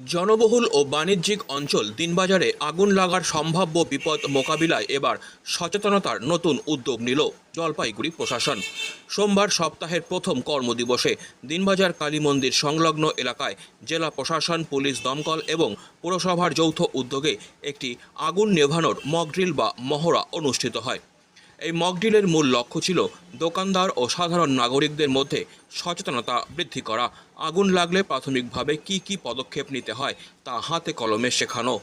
জনবহুল ও বাণিজ্যিক অঞ্চল দিনবাজারে আগুন লাগার সম্ভাব্য বিপদ মোকাবিলায় এবার সচেতনতার নতুন উদ্যোগ নিল জলপাইগুড়ি প্রশাসন। সোমবার সপ্তাহের প্রথম কর্মদিবসে দিনবাজার কালী মন্দির সংলগ্ন এলাকায় জেলা প্রশাসন, পুলিশ দমকল এবং পুরসভার যৌথ উদ্যোগে একটি আগুন নেভানোর মকড্রিল বা মহড়া অনুষ্ঠিত হয়। এই মকডিলের মূল লক্ষ্য ছিল দোকানদার ও সাধারণ নাগরিকদের মধ্যে সচেতনতা বৃদ্ধি করা। আগুন লাগলে প্রাথমিকভাবে কি কি পদক্ষেপ নিতে হয় তা হাতে কলমে শেখানো।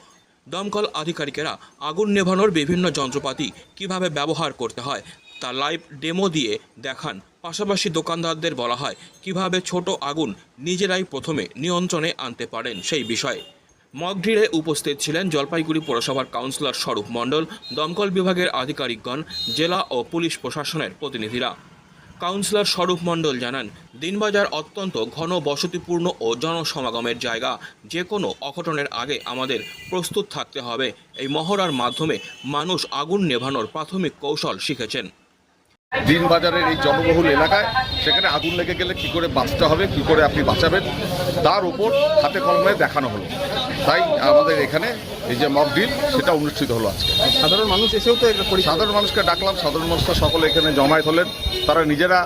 দমকল আধিকারিকেরা আগুন নেভানোর বিভিন্ন যন্ত্রপাতি কীভাবে ব্যবহার করতে হয় তা লাইভ ডেমো দিয়ে দেখান। পাশাপাশি দোকানদারদের বলা হয়, কীভাবে ছোট আগুন নিজেরাই প্রথমে নিয়ন্ত্রণে আনতে পারেন সেই বিষয়ে। মকড্রিলে উপস্থিত ছিলেন জলপাইগুড়ি পৌরসভার কাউন্সিলর স্বরূপ মণ্ডল, দমকল বিভাগের আধিকারিকগণ, জেলা ও পুলিশ প্রশাসনের প্রতিনিধিরা। কাউন্সিলর স্বরূপ মণ্ডল জানান, দিনবাজার অত্যন্ত ঘন বসতিপূর্ণ ও জনসমাগমের জায়গা। যে কোনো অঘটনের আগে আমাদের প্রস্তুত থাকতে হবে। এই মহড়ার মাধ্যমে মানুষ আগুন নেভানোর প্রাথমিক কৌশল শিখেছেন। দিনবাজারের এই জনবহুল এলাকায় সেখানে আগুন লেগে গেলে কি করে বাঁচতে হবে কি করে আপনি বাঁচাবেন তার উপর হাতে কলমে দেখানো হলো। তাই আমাদের এখানে এই যে মক ডিল সেটা অনুষ্ঠিত হলো আজকে। সাধারণ মানুষ এসেও তো সাধারণ মানুষকে ডাকলাম সাধারণ মানুষরা সকলে এখানে জমায়েত হলেন। তারা নিজেরা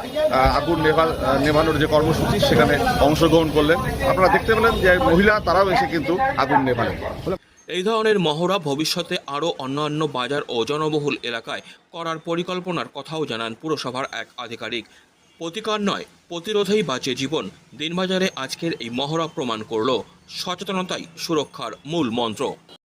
আগুন নেভা নেভানোর যে কর্মসূচি সেখানে অংশগ্রহণ করলেন। আপনারা দেখতে পেলেন যে মহিলা তারাও এসে কিন্তু আগুন নেভালেন। এই ধরনের মহড়া ভবিষ্যতে আরও অন্যান্য বাজার ও জনবহুল এলাকায় করার পরিকল্পনার কথাও জানান পুরসভার এক আধিকারিক। প্রতিকার নয়, প্রতিরোধেই বাঁচে জীবন। দিনবাজারে আজকের এই মহড়া প্রমাণ করল সচেতনতাই সুরক্ষার মূল মন্ত্র।